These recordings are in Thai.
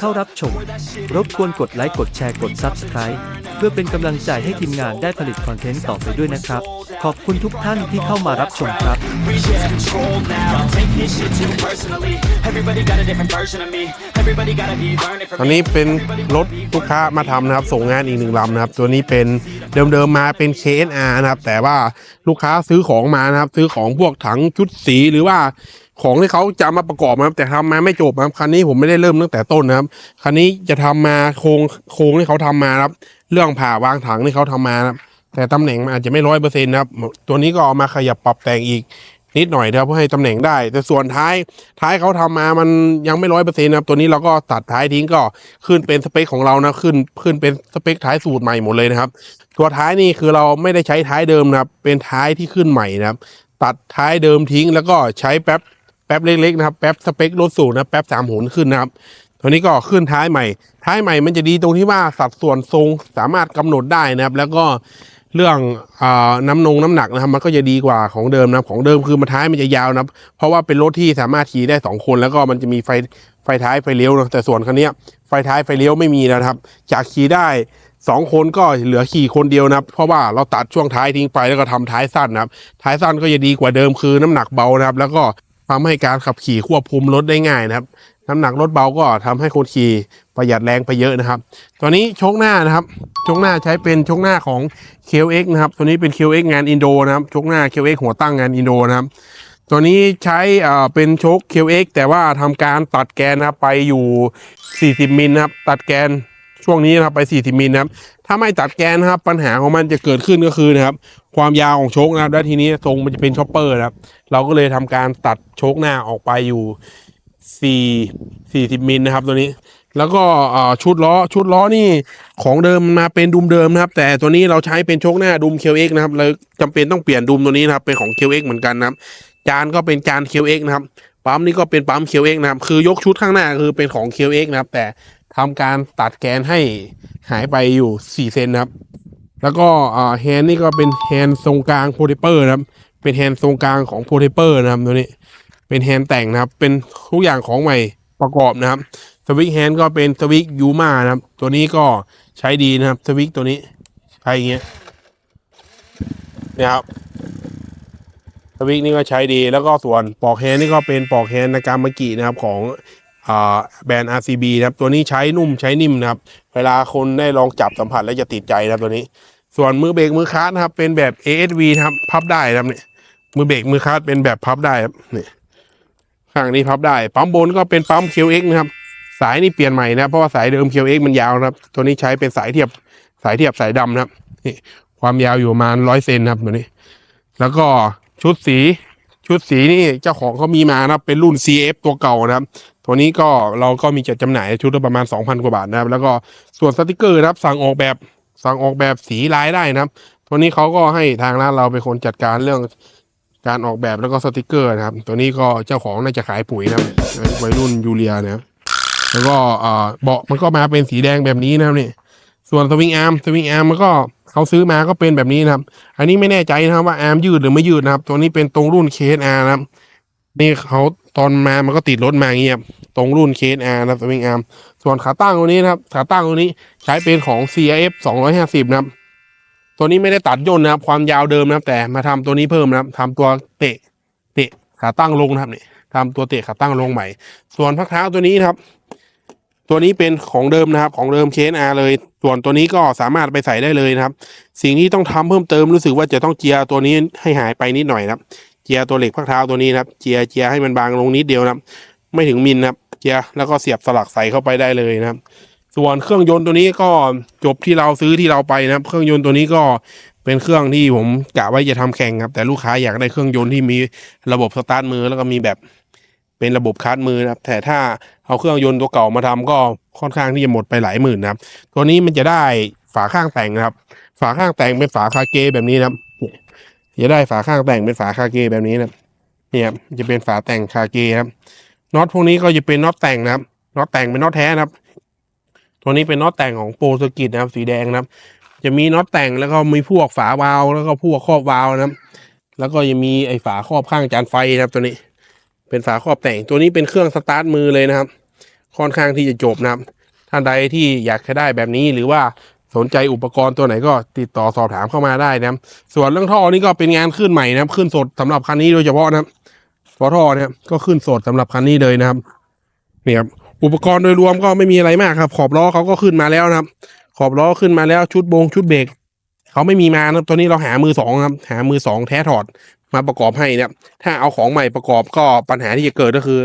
เข้ารับชม รบกวนกดไลค์กดแชร์กด Subscribe เพื่อเป็นกำลังใจให้ทีมงานได้ผลิตคอนเทนต์ต่อไปด้วยนะครับ ขอบคุณทุกท่านที่เข้ามารับชมครับ reach control now. I'm taking this shit too personally. Everybody got a different version of me. Everybody gotta be learning from ตอนนี้เป็นรถลูกค้ามาทำนะครับ ส่งงานอีกหนึ่งลำนะครับ ตัวนี้เป็นเดิมๆมาเป็น KNR นะครับ แต่ว่าลูกค้าซื้อของมานะครับ ซื้อของพวกถังชุดสีหรือว่า ของที่เขาจะมาประกอบนะครับ แต่ทำมาไม่จบครับคันนี้ผมไม่ได้เริ่มตั้งแต่ต้นนะครับคันนี้จะทำมาโครงโครงที่เขาทำมาครับ เรื่องผ่าวางถังที่เขาทำมาครับแต่ตำแหน่งมันอาจจะไม่ร้อยเปอร์เซ็นต์นะครับ ตัวนี้ก็เอามาขยับปรับแต่งอีกนิดหน่อยนะครับเพื่อให้ตำแหน่งได้ แต่ส่วนท้ายท้ายเขาทำมามันยังไม่ร้อยเปอร์เซ็นต์นะครับตัวนี้เราก็ตัดท้ายทิ้งก็ขึ้นเป็นสเปคของเรานะขึ้นขึ้นเป็นสเปคท้ายสูตรใหม่หมดเลยนะครับ ตัวท้ายนี่คือเราไม่ได้ใช้ท้ายเดิมนะครับเป็นท้ายที่ขึ้นใหม่นะครับ ตัดท้ายเดิมทิ้งแล้วก็ใช้แป๊บ ป๊บเล็กๆนะครับแป๊บสเปครถสูตรนะแป๊บสามหุนขึ้นนะครับตัวนี้ก็ขึ้นท้ายใหม่ ท้ายใหม่มันจะดีตรงที่ว่าสัดส่วนทรงสามารถกำหนดได้นะครับ แล้วก็เรื่องอน้ำนงน้ำหนักนะครับ มันก็จะดีกว่าของเดิมนะของเดิมคือมันท้ายมันจะยาวนะครับเพราะว่าเป็นรถที่สามารถขี่ได้สองคน แล้วก็มันจะมีไฟไฟท้ายไฟเลี้ยวนะแต่ส่วนคันนี้ไฟท้ายไฟเลี้ยวไม่มีนะครับ จากขี่ได้สองคนก็เหลือขี่คนเดียวนะครับเพราะว่าเราตัดช่วงท้ายทิ้งไปแล้วก็ทำท้ายสั้นนะครับท้ายสั้นก็จะดีกว่าเดิมคือน้ำหนักเบานะครับ แล้วก็ ทำให้การขับขี่ควบคุมรถได้ง่ายนะครับ น้ำหนักรถเบาก็ทำให้คนขี่ประหยัดแรงไปเยอะนะครับตัวนี้ชคหน้านะครับชคหน้าใช้เป็นชคหน้าของ QX นะครับ ตัวนี้เป็น QX งานอินโดนะครับชคหน้า QX หัวตั้งงานอินโดนะครับ ตัวนี้ใช้อ่าเป็นโชค QX แต่ว่าทำการตัดแกนนะครับไปอยู่ 40 มิลนะครับ ตัดแกน ช่วงนี้นะครับไป40มิลนะครับถ้าไม่ตัดแกนนะครับปัญหาของมันจะเกิดขึ้นก็คือนะครับความยาวของโชคนะครับและทีนี้ทรงมันจะเป็นช็อปเปอร์นะครับเราก็เลยทำการตัดโชคหน้าออกไปอยู่สี่สี่สิบมิลนะครับตัวนี้แล้วก็ชุดล้อชุดล้อนี่ของเดิมมาเป็นดุมเดิมนะครับ แต่ตัวนี้เราใช้เป็นโชคหน้าดุม QX นะครับเลยจำเป็นต้องเปลี่ยนดุมตัวนี้นะครับเป็นของ QX เอกเหมือนกันนะครับ จานก็เป็นจาน QX นะครับปั๊มนี่ก็เป็นปั๊ม QX นะครับคือยกชุดข้างหน้าคือเป็นของ QX นะครับ แต่ ทำการตัดแกนให้หายไปอยู่สี่เซนครับ แล้วก็แฮนด์นี่ก็เป็นแฮนด์ทรงกลางโพลิเปอร์นะครับ เป็นแฮนด์ทรงกลางของโพลิเปอร์นะครับตัวนี้ เป็นแฮนด์แต่งนะครับ เป็นทุกอย่างของใหม่ประกอบนะครับ สวิกแฮนด์ก็เป็นสวิกยูมานะครับ ตัวนี้ก็ใช้ดีนะครับ สวิกตัวนี้ใช้อย่างเงี้ยนะครับสวิกนี่ก็ใช้ดี แล้วก็ส่วนปลอกแฮนด์นี่ก็เป็นปลอกแฮนด์นากามากินะครับของ แบรนด์ RCB นะครับตัวนี้ใช้นุ่มใช้นิ่มนะครับ เวลาคนได้ลองจับสัมผัสแล้วจะติดใจนะครับตัวนี้ ส่วนมือเบรกมือคาร์นะครับ เป็นแบบ ASV นะครับพับได้นะครับเนี่ยมือเบรกมือคาร์เป็นแบบพับได้ครับนี่ข้างนี้พับได้ ปั๊มบนก็เป็นปั๊ม QX นะครับ สายนี่เปลี่ยนใหม่นะเพราะว่าสายเดิม QX มันยาวนะครับ ตัวนี้ใช้เป็นสายเทียบสายเทียบสายดำนะครับนี่ความยาวอยู่ประมาณร้อยเซนครับตัวนี้ แล้วก็ชุดสีชุดสีนี่เจ้าของเขามีมานะครับเป็นรุ่น CF ตัวเก่านะครับ ตัวนี้ก็เราก็มีจัดจำหน่ายชุดละประมาณ 2,000 กว่าบาทนะครับ แล้วก็ส่วนสติกเกอร์นะครับ สั่งออกแบบสั่งออกแบบสีลายได้นะครับ ตัวนี้เขาก็ให้ทางร้านเราเป็นคนจัดการเรื่องการออกแบบแล้วก็สติกเกอร์นะครับ ตัวนี้ก็เจ้าของน่าจะขายปุ๋ยนะครับวัยรุ่นยูเรียนะครับแล้วก็อ่าเบาะมันก็มาเป็นสีแดงแบบนี้นะครับนี่ส่วนสวิงอาร์มสวิงอาร์มมันก็เขาซื้อมาก็เป็นแบบนี้นะครับ อันนี้ไม่แน่ใจนะครับว่าอาร์มยืดหรือไม่ยืดนะครับ ตัวนี้เป็นตรงรุ่น KSR นะครับนี่เขา ตอนมามันก็ติดรถมาอย่างเงี้ยบตรงรุ่น KSR นะครับสวิงอาร์มส่วนขาตั้งตัวนี้นะครับขาตั้งตัวนี้ใช้เป็นของ CRF 250 นะครับ ตัวนี้ไม่ได้ตัดย่นนะครับ ความยาวเดิมนะครับ แต่มาทำตัวนี้เพิ่มนะครับทำตัวเตะเตะขาตั้งลงนะครับนี่ทำตัวเตะขาตั้งลงใหม่ ส่วนพักเท้าตัวนี้นะครับ ตัวนี้เป็นของเดิมนะครับของเดิม KNR เลย ส่วนตัวนี้ก็สามารถไปใส่ได้เลยนะครับ สิ่งที่ต้องทำเพิ่มเติมรู้สึกว่าจะต้องเจียร์ตัวนี้ให้หายไปนิดหน่อยนะครับ จียร์ตัวเหล็กพักเท้าตัวนี้นะครับ เจียร์เจียร์ให้มันบางลงนิดเดียวนะครับ ไม่ถึงมิลนะครับ เจียร์แล้วก็เสียบสลักใส่เข้าไปได้เลยนะครับ ส่วนเครื่องยนต์ตัวนี้ก็จบที่เราซื้อที่เราไปนะครับ เครื่องยนต์ตัวนี้ก็เป็นเครื่องที่ผมกะไว้จะทำแข่งครับ แต่ลูกค้าอยากได้เครื่องยนต์ที่มีระบบสตาร์ทมือแล้วก็มีแบบเป็นระบบคาร์ดมือนะครับ แต่ถ้าเอาเครื่องยนต์ตัวเก่ามาทำก็ค่อนข้างที่จะหมดไปหลายหมื่นนะครับ ตัวนี้มันจะได้ฝาข้างแต่งนะครับ ฝาข้างแต่งเป็นฝาคาเกแบบนี้นะครับ จะได้ฝาข้างแต่งเป็นฝาคาเกแบบนี้นะเนี่ยจะเป็นฝาแต่งคาเกครับน็อตพวกนี้ก็จะเป็นน็อตแต่งนะครับน็อตแต่งเป็นน็อตแท้นะครับ ตัวนี้เป็นน็อตแต่งของโปรสกิตนะครับ สีแดงนะครับ จะมีน็อตแต่งแล้วก็มีพวกฝาวาล์วแล้วก็พวกครอบวาล์วนะครับ แล้วก็ยังมีไอ้ฝาครอบข้างจานไฟนะครับตัวนี้ เป็นฝาครอบแต่งตัวนี้เป็นเครื่องสตาร์ทมือเลยนะครับ ค่อนข้างที่จะจบนะครับท่านใดที่อยากจะได้แบบนี้หรือว่า สนใจอุปกรณ์ตัวไหนก็ติดต่อสอบถามเข้ามาได้นะครับส่วนเรื่องท่อนี่ก็เป็นงานขึ้นใหม่นะครับขึ้นสดสำหรับคันนี้โดยเฉพาะนะครับตัวท่อเนี่ยก็ขึ้นสดสำหรับคันนี้เลยนะครับนี่ครับอุปกรณ์โดยรวมก็ไม่มีอะไรมากครับ ขอบล้อเขาก็ขึ้นมาแล้วนะครับ ขอบล้อขึ้นมาแล้วชุดบงชุดเบรกเขาไม่มีมานะครับตัวนี้เราหามือสองครับ หามือสองแท้ถอดมาประกอบให้นะครับถ้าเอาของใหม่ประกอบก็ปัญหาที่จะเกิดก็คือ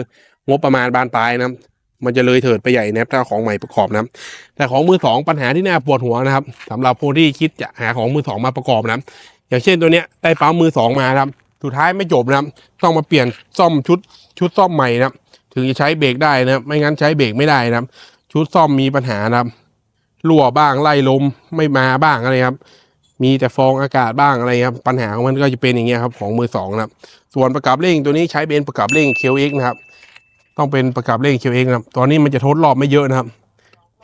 งบประมาณบานปลายนะครับ มันจะเลยเถิดไปใหญ่นะครับถ้าของใหม่ประกอบนะครับ แต่ของมือสองปัญหาที่น่าปวดหัวนะครับสำหรับคนที่คิดจะหาของมือสองมาประกอบนะครับ อย่างเช่นตัวเนี้ยได้ปั๊มมือสองมาครับสุดท้ายไม่จบนะครับ ต้องมาเปลี่ยนซ่อมชุดชุดซ่อมใหม่นะครับ ถึงจะใช้เบรกได้นะครับ ไม่งั้นใช้เบรกไม่ได้นะครับ ชุดซ่อมมีปัญหานะครับรั่วบ้างไล่ลมไม่มาบ้างอะไรครับมีแต่ฟองอากาศบ้างอะไรครับปัญหาของมันก็จะเป็นอย่างเงี้ยครับของมือสองนะครับ ส่วนประกับเร่งตัวนี้ใช้เป็นประกับเร่ง QX นะครับ ต้องเป็นประกับเร่ง QX นะครับตอนนี้มันจะทดรอบไม่เยอะนะครับ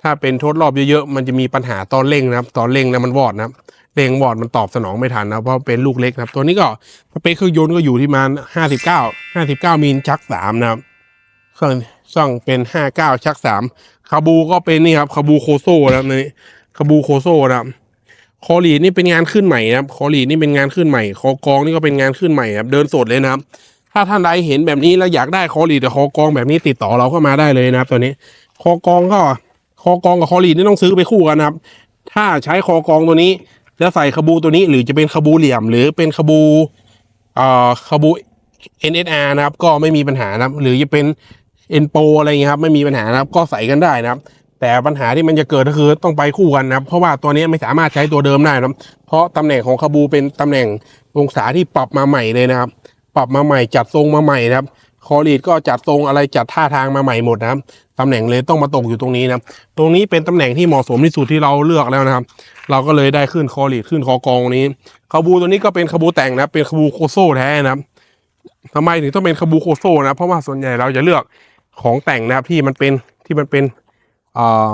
ถ้าเป็นทดรอบเยอะๆมันจะมีปัญหาตอนเร่งนะครับ ตอนเร่งนะมันวอดนะครับเร่งวอดมันตอบสนองไม่ทันนะเพราะเป็นลูกเล็กครับ ตัวนี้ก็สเปคเครื่องยนต์ก็อยู่ที่มาณห้าสิบเก้าห้าสิบเก้ามิลชักสามนะครับเครื่องช่องเป็นห้าเก้าชักสามคาบูก็เป็นนี่ครับคาบูโคโซนะครับนี่คาบูโคโซนะครับคอลีนี่เป็นงานขึ้นใหม่นะครับคอลีนี่เป็นงานขึ้นใหม่ คอกองนี่ก็เป็นงานขึ้นใหม่ครับ เดินสดเลยนะครับ ถ้าท่านใดเห็นแบบนี้แล้วอยากได้คอลีดแต่คอกองแบบนี้ติดต่อเราเข้ามาได้เลยนะครับ ตัวนี้คอกองก็คอกองกับคอลีดนี่ต้องซื้อไปคู่กันนะครับ ถ้าใช้คอกองตัวนี้แล้วใส่คาบูตัวนี้หรือจะเป็นคาบูเหลี่ยม หรือเป็นคาบูเอ่อคาบู NSR นะครับ ก็ไม่มีปัญหานะครับ หรือจะเป็นเอ็นโปอะไรเงี้ยครับไม่มีปัญหานะครับ ก็ใส่กันได้นะครับ แต่ปัญหาที่มันจะเกิดก็คือต้องไปคู่กันนะครับ เพราะว่าตัวนี้ไม่สามารถใช้ตัวเดิมได้นะครับเพราะตำแหน่งของคาบูเป็นตำแหน่งองศาที่ปรับมาใหม่เลยนะครับ ปรับมาใหม่จัดทรงมาใหม่นะครับคอรีดก็จัดทรงอะไรจัดท่าทางมาใหม่หมดนะครับตำแหน่งเลยต้องมาตกอยู่ตรงนี้นะครับตรงนี้เป็นตำแหน่งที่เหมาะสมที่สุดที่เราเลือกแล้วนะครับ เราก็เลยได้ขึ้นคอรีดขึ้นคอกองนี้คาบูตัวนี้ก็เป็นคาบูแต่งนะครับเป็นคาบูโคโซแท้นะครับทำไมถึงต้องเป็นคาบูโคโซนะเพราะว่าส่วนใหญ่เราจะเลือกของแต่งนะครับที่มันเป็นที่มันเป็นอ่อ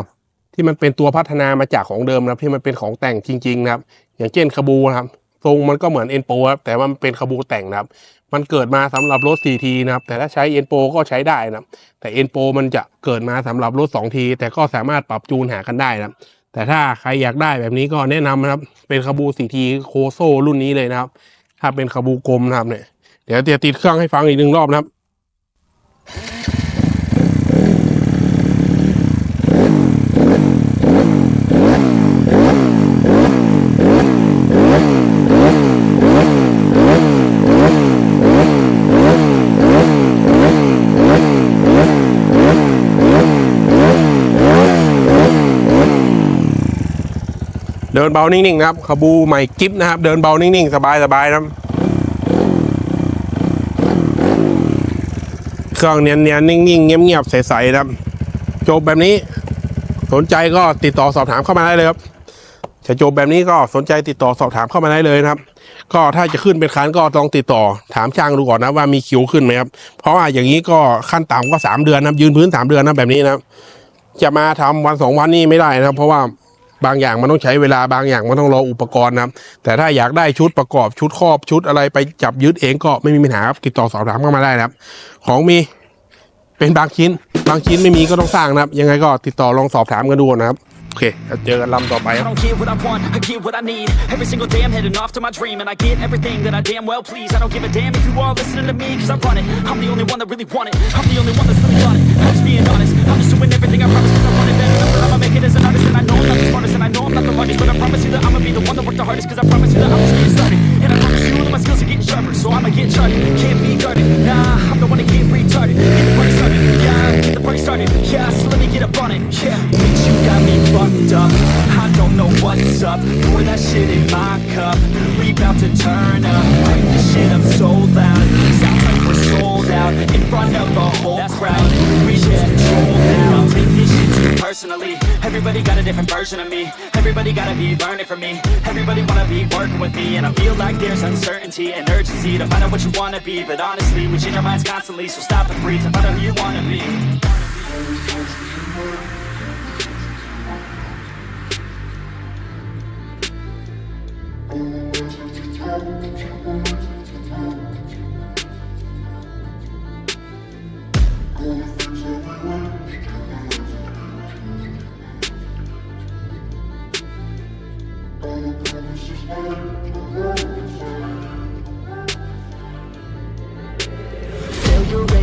ที่มันเป็นตัวพัฒนามาจากของเดิมนะที่มันเป็นของแต่งจริง ๆ นะครับ อย่างเช่นคาบูนะครับ ทรงมันก็เหมือนเอ็นโปครับแต่ว่ามันเป็นคาบูแต่งนะครับมันเกิดมาสำหรับรถ 4T นะครับ แต่ถ้าใช้เอ็นโปก็ใช้ได้นะแต่เอ็นโปมันจะเกิดมาสำหรับรถ 2T แต่ก็สามารถปรับจูนหากันได้นะแต่ถ้าใครอยากได้แบบนี้ก็แนะนำนะครับ เป็นคาบู 4T โคโซรุ่นนี้เลยนะครับ ถ้าเป็นคาบูกลมนะครับเนี่ย เดี๋ยวเดี๋ยวติดเครื่องให้ฟังอีกหนึ่งรอบนะครับ นเบานิ่งๆนะครับขบูใหม่กิฟนะครับ เดินเบานิ่งๆ สบายๆนะครับเครื่องเนียนๆนิ่งๆ เงียบๆใสๆนะครับจบแบบนี้ สนใจก็ติดต่อสอบถามเข้ามาได้เลยครับจะจบแบบนี้ก็สนใจติดต่อสอบถามเข้ามาได้เลยนะครับ ก็ถ้าจะขึ้นเป็นคันก็ต้องติดต่อถามช่างดูก่อนนะว่ามีคิวขึ้นไหมครับเพราะว่าอย่างนี้ก็ขั้นต่ำก็สามเดือนนะยืนพื้นสามเดือนนะแบบนี้นะจะมาทำวันสองวันนี่ไม่ได้นะเพราะว่า บางอย่างมันต้องใช้เวลาบางอย่างมันต้องรออุปกรณ์นะครับแต่ถ้าอยากได้ชุดประกอบชุดครอบชุดอะไรไปจับยึดเองก็ไม่มีปัญหาครับติดต่อสอบถามเข้ามาได้นะครับ ของมีเป็นบางชิ้น บางชิ้นไม่มีก็ต้องสร้างนะครับ ยังไงก็ติดต่อลองสอบถามกันดูนะครับโอเคแล้วเจอกันลำต่อไปค I รับ don't get what I want, I get what I need. Every single day I'm heading off to my dream, and I get everything that I damn well please. I don't give a damn if you all listening to me, cause I run it. I'm the only one that really want it. I'm the only one that's really done it. I'm just being honest. Personally. Everybody got a different version of me. Everybody gotta be learning from me. Everybody wanna be working with me, and I feel like there's uncertainty and urgency to find out what you wanna be. But honestly, we change our minds constantly, so stop and breathe and find out who you wanna be.